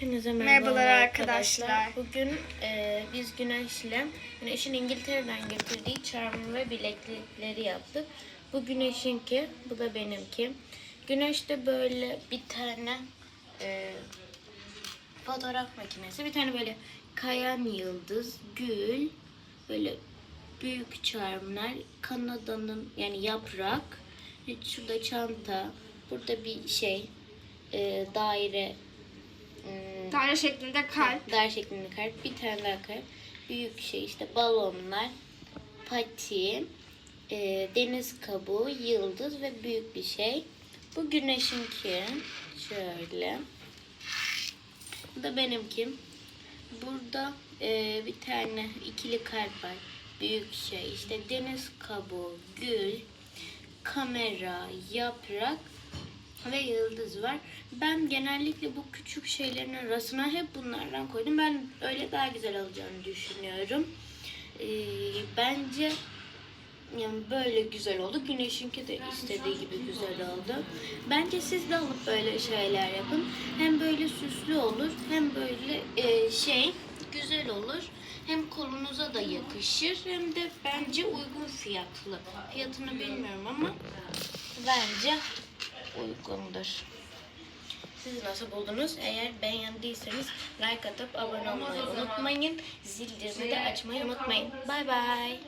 Hepinize Merhabalar arkadaşlar. Bugün e, biz Güneş'le Güneş'in İngiltere'den getirdiği charm ve bileklikleri yaptık. Bu Güneş'inki, bu da benimki. Güneş de böyle bir tane e, fotoğraf makinesi, bir tane böyle kayan yıldız, gül, böyle büyük charmlar, Kanada'nın yani yaprak, şurada çanta, burada bir şey, e, daire, hmm, Daire şeklinde kalp. Dar şeklinde kalp. Bir tane daha kalp. Büyük şey işte balonlar, pati, e, deniz kabuğu, yıldız ve büyük bir şey. Bu güneşinki. Şöyle. Bu da benimki. Burada e, bir tane ikili kalp var. Büyük şey. işte deniz kabuğu, gül, kamera, yaprak ve yıldız var. Ben genellikle bu küçük şeylerin arasına hep bunlardan koydum. Ben öyle daha güzel olacağını düşünüyorum. Ee, bence yani böyle güzel oldu. Güneşinki de istediği gibi güzel oldu. Bence siz de alıp böyle şeyler yapın. Hem böyle süslü olur hem böyle e, şey güzel olur. Hem kolunuza da yakışır hem de bence uygun fiyatlı. Fiyatını bilmiyorum ama bence uygundur. Siz nasıl buldunuz? Eğer beğendiyseniz like atıp abone olmayı unutmayın. Zildirimi de açmayı unutmayın. Bay bay.